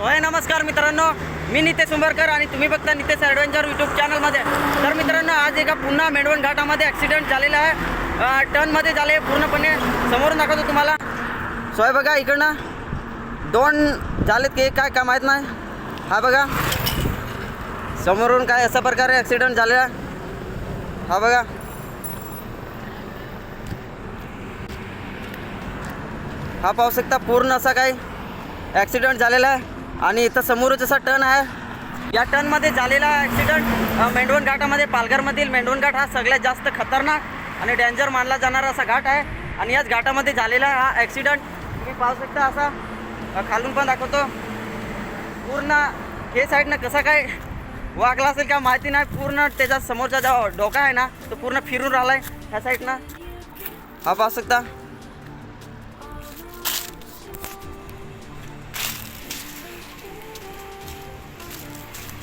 होय नमस्कार मित्रांनो. मी नितेश उंबरकर आणि तुम्ही बघता नितेश ॲडव्हेंचर यूट्यूब चॅनलमध्ये तर मित्रांनो आज एका पुन्हा मेंढवण घाटामध्ये ॲक्सिडेंट झालेला आहे. टर्नमध्ये झाले पूर्णपणे. समोरून दाखवतो तुम्हाला. सो बघा इकडनं दोन झालेत की काय का माहीत नाही. हा बघा. समोरून काय अशा प्रकारे ॲक्सिडेंट झालेला. आहे हा बघा. हा पाहू शकता पूर्ण असा काही ॲक्सिडेंट झालेला आहे. आणि इथं समोर जसा टर्न आहे. या टर्नमध्ये झालेला ॲक्सिडंट मेंढवण घाटामध्ये पालघरमधील मेंढवण घाट हा सगळ्यात जास्त खतरनाक आणि डेंजर मानला जाणारा असा घाट आहे. आणि याच घाटामध्ये झालेला हा ॲक्सिडंट तुम्ही पाहू शकता असा. खालून पण दाखवतो. पूर्ण हे साईडनं कसा काय वागला असेल का माहिती नाही. पूर्ण त्याच्या समोरचा जो डोका आहे ना तो पूर्ण फिरून राहिला आहे ह्या साईडनं हा पाहू शकता.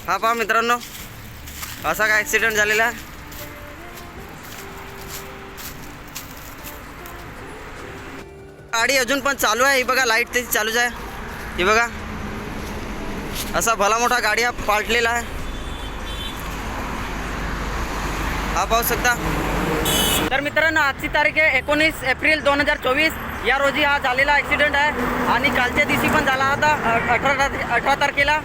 हा पहा मित्रांनो असा काय ॲक्सिडेंट झालेला. आहे गाडी अजून पण चालू आहे. ही बघा लाइट त्याची चालूच आहे. ही बघा असा भला मोठा गाडी हा पालटलेला आहे. हा पाहू शकता. तर मित्रांनो आजची तारीख आहे एकोणीस एप्रिल दोन हजार चोवीस. या रोजी हा झालेला ॲक्सिडेंट आहे. आणि कालच्या दिवशी पण झाला होता अठरा अठरा तारखेला.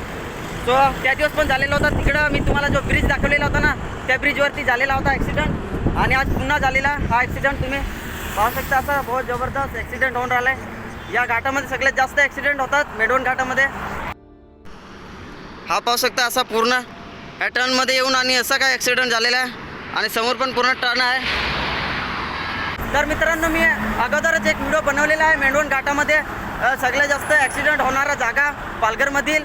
सो त्या दिवस पण झालेला होता. तिकडं मी तुम्हाला जो ब्रिज दाखवलेला होता ना त्या ब्रिजवरती झालेला होता ॲक्सिडेंट आणि आज पुन्हा झालेला हा ॲक्सिडेंट तुम्ही पाहू शकता असा बहुत जबरदस्त ॲक्सिडेंट होऊन राहिला आहे या घाटामध्ये सगळ्यात जास्त ॲक्सिडेंट होतात मेडवण घाटामध्ये. हा पाहू शकता असा पूर्ण ह्या टर्नमध्ये येऊन आणि असा काय ॲक्सिडेंट झालेला आहे. आणि समोर पण पूर्ण टर्न आहे. तर मित्रांनो मी अगोदरच एक व्हिडिओ बनवलेला आहे मेंढवण घाटामध्ये. सगळ्यात जास्त ॲक्सिडेंट होणारा जागा पालघरमधील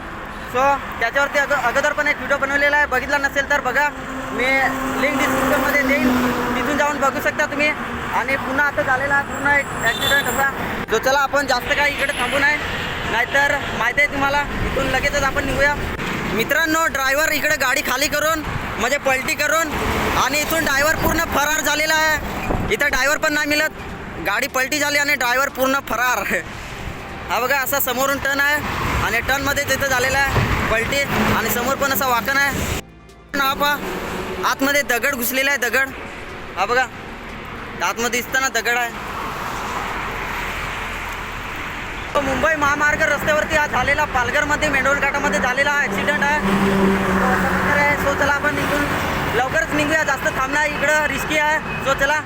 सो त्याच्यावरती अग अगोदर पण एक व्हिडिओ बनवलेला आहे. बघितला नसेल तर बघा. मी लिंक डिस्क्रिप्शनमध्ये देईन. तिथून जाऊन बघू शकता तुम्ही. आणि पुन्हा आता झालेला आहे पूर्ण एक ॲक्सिडेंट असा. जो चला आपण जास्त काही इकडे थांबू नये. नाहीतर माहिती आहे तुम्हाला इथून लगेचच आपण निघूया. मित्रांनो ड्रायव्हर इकडे गाडी खाली करून म्हणजे पलटी करून आणि इथून ड्रायव्हर पूर्ण फरार झालेला आहे. इथं ड्रायव्हर पण नाही मिळत. गाडी पलटी झाली आणि ड्रायव्हर पूर्ण फरार. हा बघा असा समोरून टर्न आहे. आणि टर्नमध्ये तिथं झालेला आहे पलटी आणि समोर पण असा वाकण आहे. हा पा आतमध्ये दगड घुसलेला आहे दगड. हा बघा आतमध्ये दिसताना दगड आहे. तो मुंबई महामार्ग रस्त्यावरती हा झालेला पालघरमध्ये मेंढोल घाटामध्ये झालेला हा ॲक्सिडेंट आहे. सो चला आपण निघून लवकरच निघूया. जास्त थांबणार इकडं रिस्की आहे. सो चला.